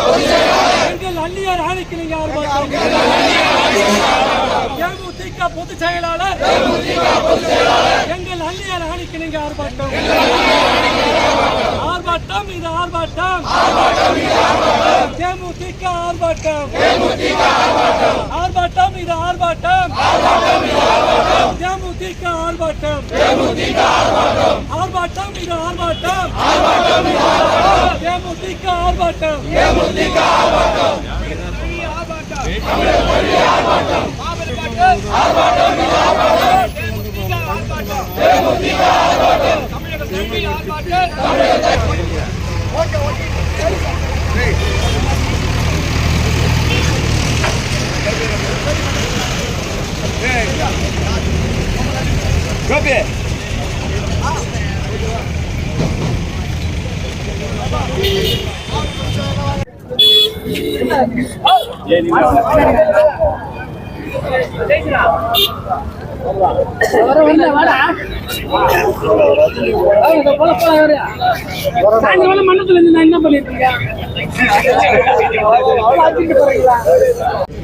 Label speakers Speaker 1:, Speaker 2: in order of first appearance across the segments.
Speaker 1: எங்கள் அந்நியர் ஆணைக்கிழங்க ஆர்ப்பாட்டம் தேமுதிக பொதுச் செயலாளர் எங்கள் அந்நியர் ஆணைக்கிழங்க ஆர்ப்பாட்டம் ஆர்ப்பாட்டம் இது ஆர்ப்பாட்டம். தேமுதிக ஆர்ப்பாட்டம். ஆர்ப்பாட்டம் இது ஆர்ப்பாட்டம். தேமுதிக ஆர்ப்பாட்டம். ஆர்ப்பாட்டம் இது ஆர்ப்பாட்டம். தேமுதிக ஆர்ப்பாட்டம்
Speaker 2: சாயந்தரம் மண்டலத்துல இருந்து நான் என்ன பண்ணிட்டு இருக்கேன்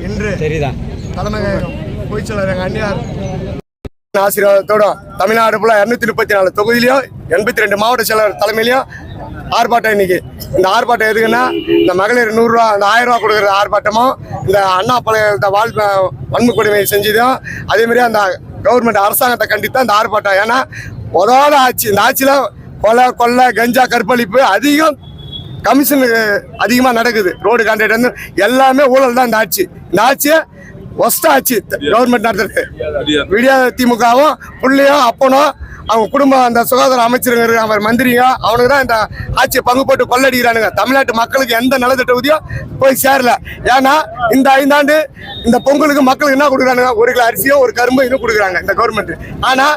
Speaker 3: இன்று தலைமை பொய்ச்சலர் எங்கள் அந்நியார் ஆசீர்வாதத்தோட தமிழ்நாடு ஃபுல்லாக இரநூத்தி முப்பத்தி நாலு தொகுதியிலையும் எண்பத்தி ரெண்டு மாவட்ட செயலர் தலைமையிலையும் ஆர்ப்பாட்டம் இன்னைக்கு. இந்த ஆர்ப்பாட்டம் எதுக்குன்னா இந்த மகளிர் நூறுரூவா இந்த ஆயிரம் ரூபா கொடுக்குற ஆர்ப்பாட்டமும் இந்த அண்ணா பழைய இந்த வாழ் வன்மை கொடுமை செஞ்சதும் அதே மாதிரி அந்த கவர்மெண்ட் அரசாங்கத்தை கண்டித்து அந்த ஆர்ப்பாட்டம். ஏன்னா உதவாத ஆட்சி இந்த ஆட்சியில் கொலை கொள்ளை கஞ்சா கற்பழிப்பு அதிகம் கமிஷன் அதிகமாக நடக்குது. ரோடு கான்ட்ராக்ட் வந்து எல்லாமே ஊழல் தான் இந்த ஆட்சி. இந்த ஆட்சியை ஒஸ்ட் ஆட்சி. கவர்மெண்ட் நடத்துறது. விடியா திமுகவும் புள்ளியும் அப்பனும் அவங்க குடும்பம் அந்த சுகாதார அமைச்சருங்க அவர் மந்திரிங்க அவனுக்கு தான் இந்த ஆட்சியை பங்கு போட்டு கொள்ளடிக்கிறானுங்க. தமிழ்நாட்டு மக்களுக்கு எந்த நலத்திட்ட உதவியும் போய் சேரல. ஏன்னா இந்த ஐந்தாண்டு இந்த பொங்கலுக்கு மக்களுக்கு என்ன கொடுக்குறானுங்க? ஒரு கிலோ அரிசியும் ஒரு கரும்பு இதுவும் கொடுக்குறாங்க இந்த கவர்மெண்ட் ஆனா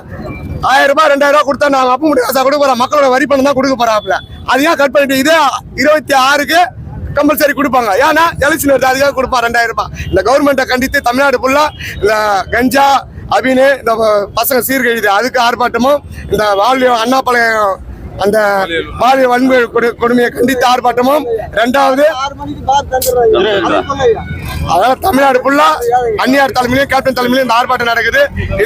Speaker 3: ஆயிரம் ரூபாய் ரெண்டாயிரம் ரூபாய் கொடுத்தா நாங்கள் அப்ப முடியும் காசா கொடுக்க போறேன். மக்களோட வரி பணம் தான் கொடுக்க போறாப்ல அதையும் கட் பண்ணிட்டு? இதே இருபத்தி ஆறுக்கு கம்பல்சரி கொடுப்பாங்க. ஏன்னா எலெக்ஷன் வருது அதுக்காக கொடுப்பா ரெண்டாயிரம் ரூபாய். இந்த கவர்மெண்ட்டை கண்டித்து தமிழ்நாடு ஃபுல்லா இந்த கஞ்சா அபினு இந்த பசங்க சீர்கழிது அதுக்கு ஆர்ப்பாட்டமும் இந்த வாழ்வியம் அண்ணாப்பாளையம் அந்த பாலிய வன்முறை கொடு- கொடுமையை கண்டித்து ஆர்ப்பாட்டமும் ரெண்டாவது. அதாவது தமிழ்நாடு ஃபுல்லா அந்நியார் தலைமையிலும் கேப்டன் தலைமையிலும் இந்த ஆர்ப்பாட்டம் நடக்குது.